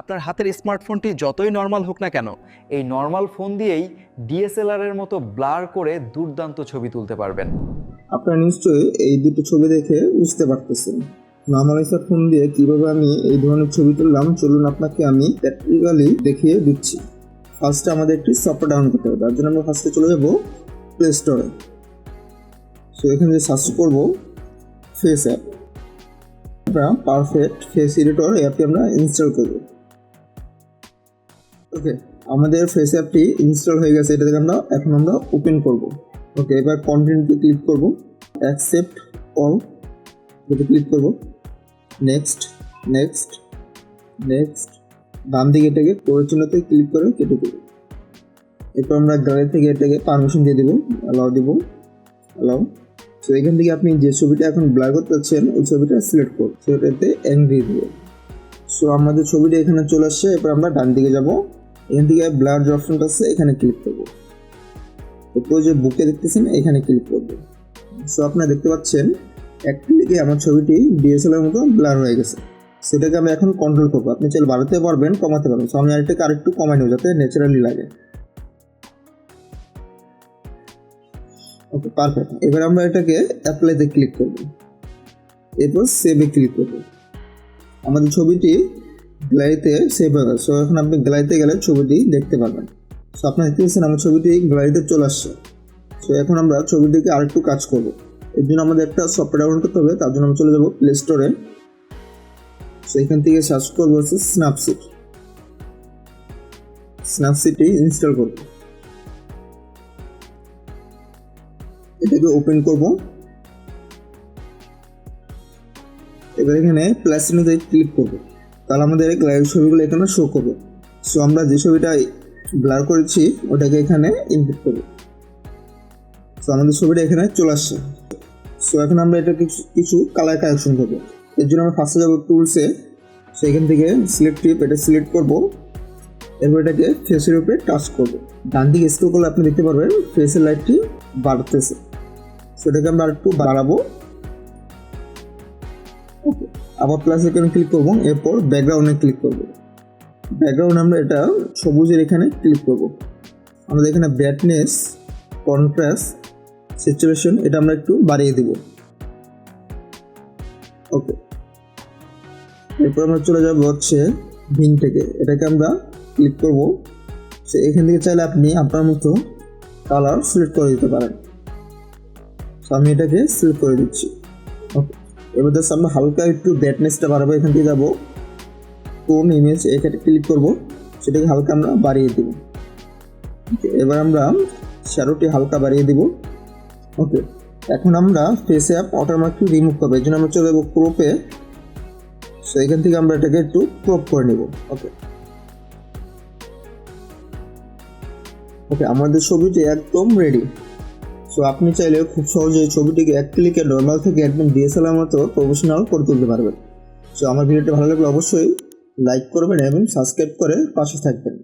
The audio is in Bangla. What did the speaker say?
আপনার হাতের স্মার্টফোনটি যতই নর্মাল হোক না কেন, এই নর্মাল ফোন দিয়েই ডিএসএলআর এর মতো ব্লার করে দুর্দান্ত ছবি তুলতে পারবেন। আপনারা নিশ্চয়ই এই দুটো ছবি দেখে বুঝতে পারতেছেন। নর্মালাইজার ফোন দিয়ে কীভাবে আমি এই ধরনের ছবি তুললাম, চলুন আপনাকে আমি প্র্যাকটিক্যালি দেখিয়ে দিচ্ছি। ফার্স্টে আমাদের একটি সফটওয়্যার ডাউনলোড করতে হবে, তার জন্য আমরা ফার্স্টে চলে যাব প্লে স্টোরে সো এখানে যে সার্চ করব ফেস অ্যাপ আমরা পারফেক্ট ফেস এডিটর অ্যাপটি আমরা ইনস্টল করব। ওকে আমাদের ফেস অ্যাপটি ইনস্টল হয়ে গেছে, এটা থেকে আমরা এখন আমরা ওপেন করব। ওকে এবার কন্টিনিউতে ক্লিক করব। অ্যাকসেপ্ট অল এটাতে ক্লিক করব। নেক্সট নেক্সট নেক্সট বাম দিকে এটাকে চিহ্নতে ক্লিক করে কেটে দেবো। এরপর আমরা গ্যালারি থেকে এটাকে পারমিশন দিয়ে দেবো অ্যালাউ দিব অ্যালাউ তো এখান থেকে আপনি যে ছবিটা এখন ব্লার করতে চাচ্ছেন, ওই ছবিটা সিলেক্ট করুন। সেটাতে অ্যাংরি দেবো। সো আমাদের ছবিটা এখানে চলে আসছে, এরপর আমরা ডান দিকে যাব। এখান থেকে ব্লার যে অপশনটা আছে, এখানে ক্লিক করব। এরপর যে বুকে দেখতেছেন, এখানে ক্লিক করব। সো আপনারা দেখতে পাচ্ছেন এক ক্লিকে আমার ছবিটি ডিএসএলআর মতো ব্লার হয়ে গেছে। সেটাকে আমি এখন কন্ট্রোল করব। আপনি চাইলে বাড়াতে পারবেন, কমাতে পারবেন। সো আমি আরেকটাকে আরেকটু কমাই নেব যাতে ন্যাচারালি লাগে। ওকে পারফেক্ট এবার আমরা এটাকে অ্যাপ্লাইতে ক্লিক করব। এরপর সেভে ক্লিক করব। আমাদের ছবিটি গ্যালারিতে সেভ হয়ে সো এখন আপনি গ্যালারিতে গেলে ছবিটি দেখতে পারবেন। সো আপনারা দেখতে পাচ্ছেন আমার ছবিটি গ্যালারিতে চলে আসছে। সো এখন আমরা ছবিটিকে আরেকটু কাজ করব। এর জন্য আমাদের একটা সফটওয়্যার ডাউনলোড করতে হবে, তার জন্য আমরা চলে যাব প্লে স্টোরে সো এখান থেকে সার্চ করব হচ্ছে স্ন্যাপসিট স্ন্যাপসিটটি ইনস্টল করব। এটাকে ওপেন করব। এবার এখানে প্লাস চিহ্নতে ক্লিক করব। তাহলে আমাদের লাইভ ছবিগুলো এখানে শো করবে। সো আমরা যে ছবিটা ব্লার করেছি, ওটাকে এখানে ইনপুট করব। সো আমাদের ছবিটা এখানে চলে আসছে। সো এখন আমরা এটা কিছু কিছু কালার কালেকশন করব। এর জন্য আমরা ফার্স্টে যাব টুলসে সো এখান থেকে সিলেক্টিভ এটা সিলেক্ট করব। এরপর এটাকে ফেসের উপরে টাচ করব। ডান দিকে স্ক্রল করলে আপনি দেখতে পারবেন ফেসের লাইটটি বাড়তেছে। সো এটাকে আমরা একটু বাড়াবো। ওকে আবার প্লাস এখানে ক্লিক করব, এরপর ব্যাকগ্রাউন্ডে ক্লিক করব। ব্যাকগ্রাউন্ড আমরা এটা সবুজের এখানে ক্লিক করব। আমাদের এখানে ব্রাইটনেস কন্ট্রাস্ট সিচুয়েশন এটা আমরা একটু বাড়িয়ে দিব। ওকে এরপর আমরা চলে যাব হচ্ছে ভিন থেকে। এটাকে আমরা ক্লিক করব। সে এখান থেকে চাইলে আপনি আপনার মতো কালার সিলেক্ট করে দিতে পারেন। তো আমি এটাকে সিলেক্ট করে দিচ্ছি। ওকে এবার আমরা হালকা একটু ব্রাইটনেসটা বাড়াবো, এখান থেকে যাব। কোন ইমেজ এখানে ক্লিক করব, সেটাকে হালকা আমরা বাড়িয়ে দিব। এবার আমরা শ্যাডোটি হালকা বাড়িয়ে দিব। ওকে এখন আমরা ফেস অ্যাপ অটোমেটিক রিমুভ করব, এই জন্য আমরা চলে যাব ক্রোপে সো এখান থেকে আমরা এটাকে একটু ক্রপ করে নিব। ওকে ওকে আমাদের ছবিটি একদম রেডি সো আপনি চাইলে খুব সহজে ছবিটিকে এক ক্লিকে নর্মাল থেকে একদম ডিএসএলআর মতো প্রফেশনাল করে তুলতে পারবেন। সো আমার ভিডিওটি ভালো লাগলে অবশ্যই লাইক করবেন এবং সাবস্ক্রাইব করে পাশে থাকবেন।